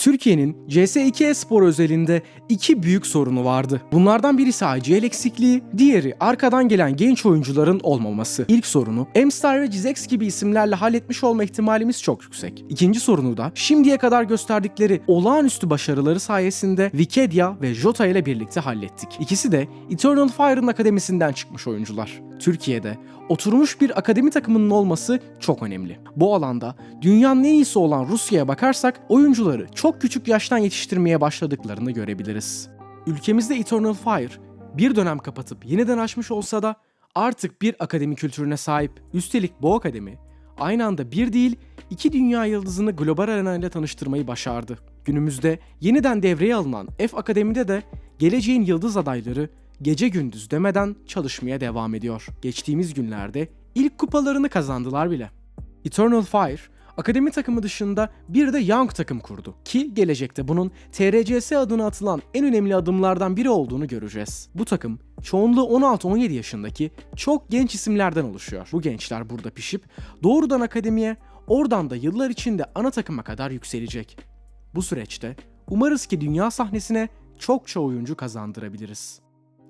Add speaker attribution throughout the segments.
Speaker 1: Türkiye'nin CS2 Espor özelinde iki büyük sorunu vardı. Bunlardan birisi IGL eksikliği, diğeri arkadan gelen genç oyuncuların olmaması. İlk sorunu M-Star ve Cizex gibi isimlerle halletmiş olma ihtimalimiz çok yüksek. İkinci sorunu da şimdiye kadar gösterdikleri olağanüstü başarıları sayesinde Wikidia ve Jota ile birlikte hallettik. İkisi de Eternal Fire'ın akademisinden çıkmış oyuncular. Türkiye'de oturmuş bir akademi takımının olması çok önemli. Bu alanda dünyanın en iyisi olan Rusya'ya bakarsak oyuncuları çok küçük yaştan yetiştirmeye başladıklarını görebiliriz. Ülkemizde Eternal Fire bir dönem kapatıp yeniden açmış olsa da artık bir akademi kültürüne sahip. Üstelik bu akademi aynı anda bir değil iki dünya yıldızını global arena ile tanıştırmayı başardı. Günümüzde yeniden devreye alınan F Akademi'de de geleceğin yıldız adayları gece gündüz demeden çalışmaya devam ediyor. Geçtiğimiz günlerde ilk kupalarını kazandılar bile. Eternal Fire, akademi takımı dışında bir de Young takım kurdu. Ki gelecekte bunun TRCS adına atılan en önemli adımlardan biri olduğunu göreceğiz. Bu takım çoğunluğu 16-17 yaşındaki çok genç isimlerden oluşuyor. Bu gençler burada pişip doğrudan akademiye, oradan da yıllar içinde ana takıma kadar yükselecek. Bu süreçte umarız ki dünya sahnesine çokça oyuncu kazandırabiliriz.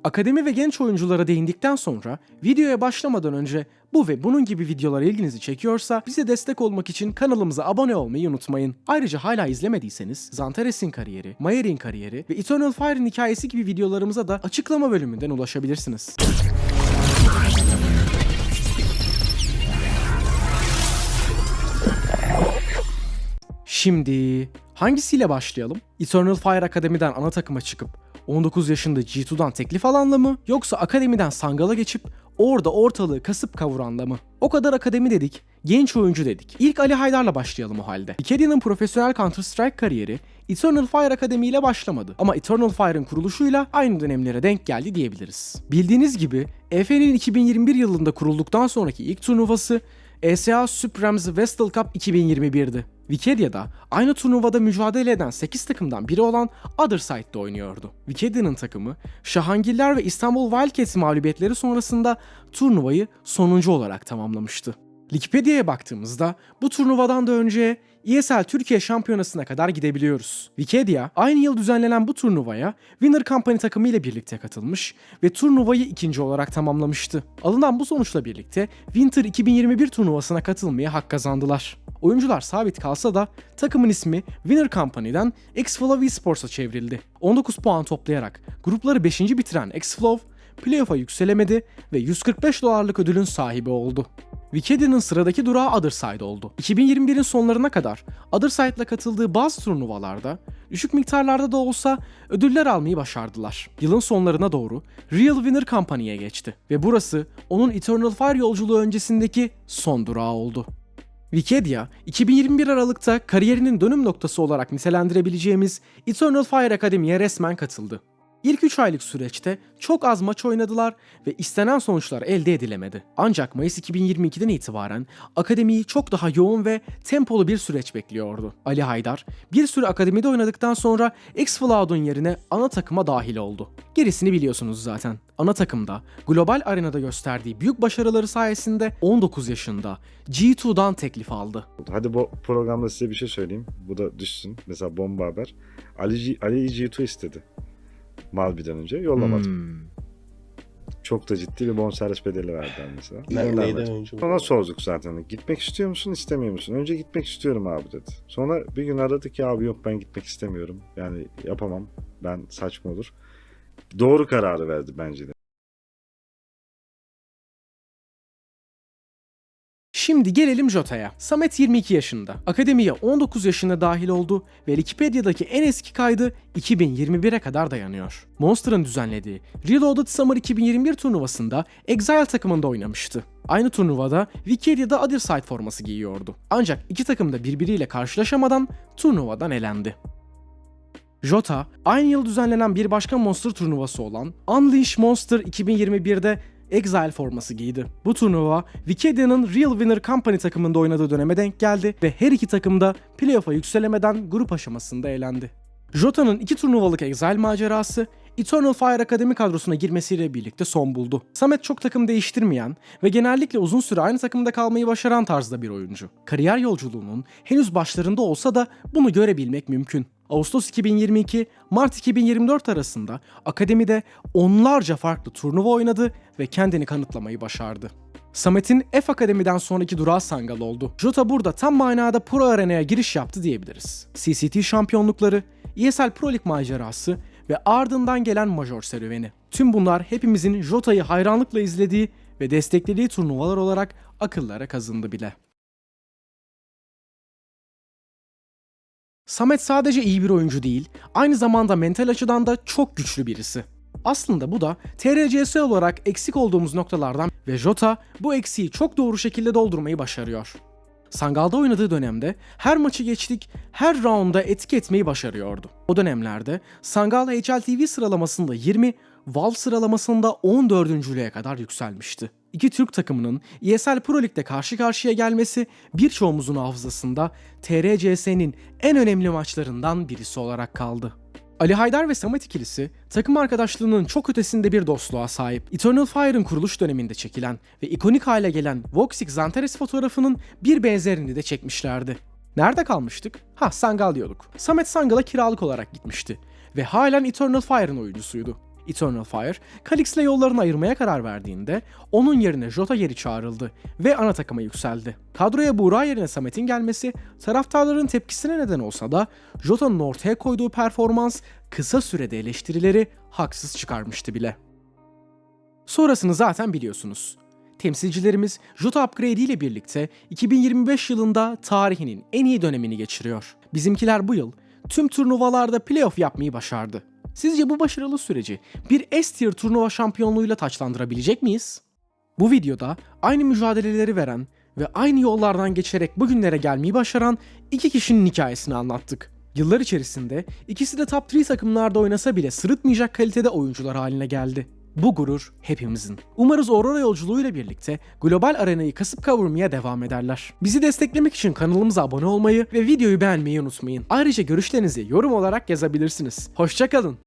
Speaker 1: Akademi ve genç oyunculara değindikten sonra videoya başlamadan önce bu ve bunun gibi videolar ilginizi çekiyorsa bize destek olmak için kanalımıza abone olmayı unutmayın. Ayrıca hala izlemediyseniz Zantares'in kariyeri, Mayer'in kariyeri ve Eternal Fire'ın hikayesi gibi videolarımıza da açıklama bölümünden ulaşabilirsiniz. Şimdi hangisiyle başlayalım? Eternal Fire Akademi'den ana takıma çıkıp 19 yaşında G2'dan teklif alanla mı yoksa akademiden Sangal'a geçip orada ortalığı kasıp kavuranla mı? O kadar akademi dedik, genç oyuncu dedik. İlk Ali Haydar'la başlayalım o halde. Ikedya'nın profesyonel Counter Strike kariyeri Eternal Fire Akademi ile başlamadı. Ama Eternal Fire'ın kuruluşuyla aynı dönemlere denk geldi diyebiliriz. Bildiğiniz gibi EFE'nin 2021 yılında kurulduktan sonraki ilk turnuvası ESA Supremes Vestal Cup 2021'di. Wikedia'da aynı turnuvada mücadele eden 8 takımdan biri olan Other Side'da oynuyordu. Wikedia'nın takımı Şahangiller ve İstanbul Wildcats mağlubiyetleri sonrasında turnuvayı sonuncu olarak tamamlamıştı. Wikipedia'ya baktığımızda bu turnuvadan da önce ESL Türkiye Şampiyonası'na kadar gidebiliyoruz. Wikidia aynı yıl düzenlenen bu turnuvaya Winner Company takımı ile birlikte katılmış ve turnuvayı ikinci olarak tamamlamıştı. Alınan bu sonuçla birlikte Winter 2021 turnuvasına katılmaya hak kazandılar. Oyuncular sabit kalsa da takımın ismi Winner Company'den X-Flow Esports'a çevrildi. 19 puan toplayarak grupları 5. bitiren X-Flow playoff'a yükselemedi ve 145 dolarlık ödülün sahibi oldu. Wikedia'nın sıradaki durağı Otherside oldu. 2021'in sonlarına kadar Otherside'la katıldığı bazı turnuvalarda düşük miktarlarda da olsa ödüller almayı başardılar. Yılın sonlarına doğru Real Winner Company'ye geçti ve burası onun Eternal Fire yolculuğu öncesindeki son durağı oldu. Wikidia, 2021 Aralık'ta kariyerinin dönüm noktası olarak nitelendirebileceğimiz Eternal Fire Academy'ye resmen katıldı. İlk 3 aylık süreçte çok az maç oynadılar ve istenen sonuçlar elde edilemedi. Ancak Mayıs 2022'den itibaren akademiyi çok daha yoğun ve tempolu bir süreç bekliyordu. Ali Haydar bir süre akademide oynadıktan sonra X-Cloud'un yerine ana takıma dahil oldu. Gerisini biliyorsunuz zaten. Ana takımda global arenada gösterdiği büyük başarıları sayesinde 19 yaşında G2'dan teklif aldı.
Speaker 2: Hadi bu programda size bir şey söyleyeyim. Bu da düşsün. Mesela bomba haber. Ali, G, Ali G2 istedi. Malbi'den önce yollamadım.
Speaker 1: Hmm.
Speaker 2: Çok da ciddi bir bonservis bedeli verdi mesela.
Speaker 3: Neyden önce
Speaker 2: Ona sorduk zaten. Gitmek istiyor musun, istemiyor musun? Önce gitmek istiyorum abi dedi. Sonra bir gün aradık ya abi yok ben gitmek istemiyorum. Yani yapamam. Ben saçma olur. Doğru kararı verdi bence de.
Speaker 1: Şimdi gelelim Jota'ya. Samet 22 yaşında. Akademiye 19 yaşında dahil oldu ve Wikipedia'daki en eski kaydı 2021'e kadar dayanıyor. Monster'ın düzenlediği Reloaded Summer 2021 turnuvasında Exile takımında oynamıştı. Aynı turnuvada Wikipedia'da Other Side forması giyiyordu. Ancak iki takım da birbiriyle karşılaşamadan turnuvadan elendi. Jota, aynı yıl düzenlenen bir başka Monster turnuvası olan Unleash Monster 2021'de Exile forması giydi. Bu turnuva Wikedia'nın Real Winner Company takımında oynadığı döneme denk geldi ve her iki takım da playoff'a yükselemeden grup aşamasında elendi. Jota'nın iki turnuvalık Exile macerası Eternal Fire Akademi kadrosuna girmesiyle birlikte son buldu. Samet çok takım değiştirmeyen ve genellikle uzun süre aynı takımda kalmayı başaran tarzda bir oyuncu. Kariyer yolculuğunun henüz başlarında olsa da bunu görebilmek mümkün. Ağustos 2022, Mart 2024 arasında akademide onlarca farklı turnuva oynadı ve kendini kanıtlamayı başardı. Samet'in F Akademi'den sonraki durağı Sangal oldu. Jota burada tam manada Pro Arena'ya giriş yaptı diyebiliriz. CCT şampiyonlukları, ESL Pro League macerası ve ardından gelen major serüveni. Tüm bunlar hepimizin Jota'yı hayranlıkla izlediği ve desteklediği turnuvalar olarak akıllara kazındı bile. Samet sadece iyi bir oyuncu değil, aynı zamanda mental açıdan da çok güçlü birisi. Aslında bu da TRCS olarak eksik olduğumuz noktalardan ve Jota bu eksiği çok doğru şekilde doldurmayı başarıyor. Sangal'da oynadığı dönemde her maçı geçtik, her rounda etki etmeyi başarıyordu. O dönemlerde Sangal HLTV sıralamasında 20, Valve sıralamasında 14.lüğe kadar yükselmişti. İki Türk takımının ESL Pro Lig'de karşı karşıya gelmesi birçoğumuzun hafızasında TRCS'nin en önemli maçlarından birisi olarak kaldı. Ali Haydar ve Samet ikilisi takım arkadaşlığının çok ötesinde bir dostluğa sahip. Eternal Fire'ın kuruluş döneminde çekilen ve ikonik hale gelen Voxic Zantares fotoğrafının bir benzerini de çekmişlerdi. Nerede kalmıştık? Ha Sangal diyorduk. Samet Sangal'a kiralık olarak gitmişti ve halen Eternal Fire'ın oyuncusuydu. Eternal Fire, Kalix'le yollarını ayırmaya karar verdiğinde onun yerine Jota geri çağrıldı ve ana takıma yükseldi. Kadroya Buğra yerine Samet'in gelmesi taraftarların tepkisine neden olsa da Jota'nın ortaya koyduğu performans kısa sürede eleştirileri haksız çıkarmıştı bile. Sonrasını zaten biliyorsunuz. Temsilcilerimiz Jota upgrade ile birlikte 2025 yılında tarihinin en iyi dönemini geçiriyor. Bizimkiler bu yıl tüm turnuvalarda playoff yapmayı başardı. Sizce bu başarılı süreci bir S-tier turnuva şampiyonluğuyla taçlandırabilecek miyiz? Bu videoda aynı mücadeleleri veren ve aynı yollardan geçerek bugünlere gelmeyi başaran iki kişinin hikayesini anlattık. Yıllar içerisinde ikisi de top 3 takımlarda oynasa bile sırıtmayacak kalitede oyuncular haline geldi. Bu gurur hepimizin. Umarız Aurora yolculuğuyla birlikte global arenayı kasıp kavurmaya devam ederler. Bizi desteklemek için kanalımıza abone olmayı ve videoyu beğenmeyi unutmayın. Ayrıca görüşlerinizi yorum olarak yazabilirsiniz. Hoşçakalın.